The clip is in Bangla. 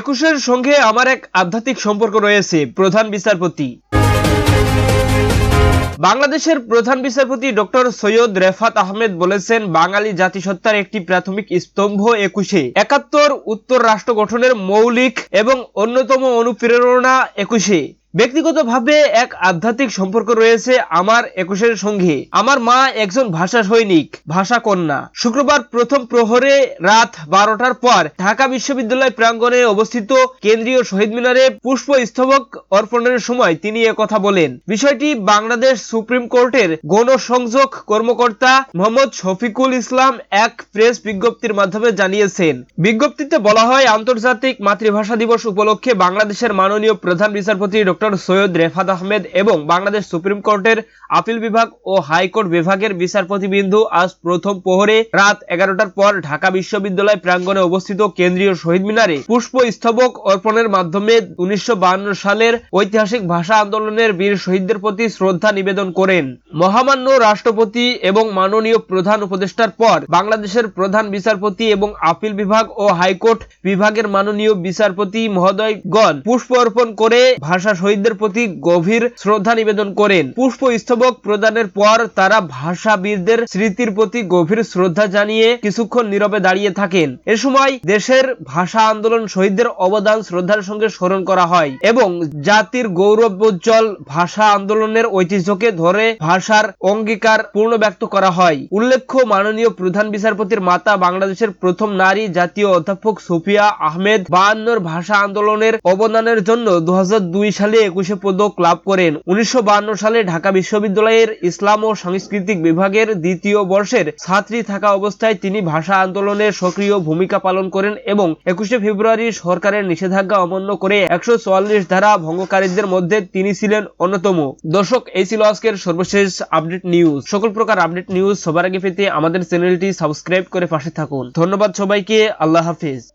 একুশের সঙ্গে আমার এক আধ্যাত্মিক সম্পর্ক রয়েছে, প্রধান বিচারপতি। বাংলাদেশের প্রধান বিচারপতি ডক্টর সৈয়দ রেফাত আহমেদ বলেছেন, বাঙালি জাতিসত্তার একটি প্রাথমিক স্তম্ভ একুশে। একাত্তর উত্তর রাষ্ট্র গঠনের মৌলিক এবং অন্যতম অনুপ্রেরণা একুশে। ব্যক্তিগতভাবে এক আধ্যাত্মিক সম্পর্ক রয়েছে আমার একুশের সঙ্গে। আমার মা একজন ভাষা সৈনিক, ভাষা কন্যা। শুক্রবার প্রথম প্রহরে রাত বারোটার পর ঢাকা বিশ্ববিদ্যালয় প্রাঙ্গণে অবস্থিত কেন্দ্রীয় শহীদ মিনারে পুষ্প স্তবক অর্পণের সময় তিনি কথা বলেন। বিষয়টি বাংলাদেশ সুপ্রিম কোর্টের গণসংযোগ কর্মকর্তা মোহাম্মদ শফিকুল ইসলাম এক প্রেস বিজ্ঞপ্তির মাধ্যমে জানিয়েছেন। বিজ্ঞপ্তিতে বলা হয়, আন্তর্জাতিক মাতৃভাষা দিবস উপলক্ষে বাংলাদেশের মাননীয় প্রধান বিচারপতি ডক্টর সৈয়দ রেফাত আহমেদ এবং বাংলাদেশ সুপ্রিম কোর্টের আপিল বিভাগ ও হাইকোর্ট বিভাগের বিচারপতিবৃন্দ আজ প্রথম প্রহরে রাত এগারোটার পর ঢাকা বিশ্ববিদ্যালয় প্রাঙ্গণে অবস্থিত কেন্দ্রীয় শহীদ মিনারে পুষ্প স্তবক অর্পণের মাধ্যমে উনিশশো সালের ঐতিহাসিক ভাষা আন্দোলনের বীর শহীদদের প্রতি শ্রদ্ধা নিবেদন করেন। মহামান্য রাষ্ট্রপতি এবং মাননীয় প্রধান উপদেষ্টার পর বাংলাদেশের প্রধান বিচারপতি এবং আপিল বিভাগ ও হাইকোর্ট বিভাগের মাননীয় বিচারপতি মহোদয়গণ পুষ্প অর্পণ করে ভাষা শহীদদের প্রতি গভীর শ্রদ্ধা নিবেদন করেন। পুষ্প স্তবক প্রদানের পর তারা ভাষাবীরদের স্মৃতির প্রতি গভীর শ্রদ্ধা জানিয়ে কিছুক্ষণ নীরবে দাঁড়িয়ে থাকেন। এ সময় দেশের ভাষা আন্দোলন শহীদদের অবদান শ্রদ্ধার সঙ্গে স্মরণ করা হয় এবং জাতির গৌরবোজ্জ্বল ভাষা আন্দোলনের ঐতিহ্যকে ধরে ভাষার অঙ্গীকার পূর্ণ ব্যক্ত করা হয়। উল্লেখ্য, মাননীয় প্রধান বিচারপতির মাতা বাংলাদেশের প্রথম নারী জাতীয় অধ্যাপক সুফিয়া আহমেদ বায়ান্নর ভাষা আন্দোলনের অবদানের জন্য দু হাজার দুই সালে একুশে পদক লাভ করেন। উনিশশো সালে ঢাকা বিশ্ববিদ্যালয়ের ইসলাম ও সাংস্কৃতিক বিভাগের দ্বিতীয় বর্ষের ছাত্রী থাকা অবস্থায় তিনি ভাষা আন্দোলনে সক্রিয় ভূমিকা পালন করেন এবং একুশে ফেব্রুয়ারি সরকারের নিষেধাজ্ঞা অমান্য করে একশো চুয়াল্লিশ ধারা ভঙ্গকারীদের মধ্যে তিনি ছিলেন অন্যতম। দর্শক, এই ছিল আজকের সর্বশেষ আপডেট নিউজ। সকল প্রকার আপডেট নিউজ সবার আগে পেতে আমাদের চ্যানেলটি সাবস্ক্রাইব করে পাশে থাকুন। ধন্যবাদ সবাইকে। আল্লাহ হাফিজ।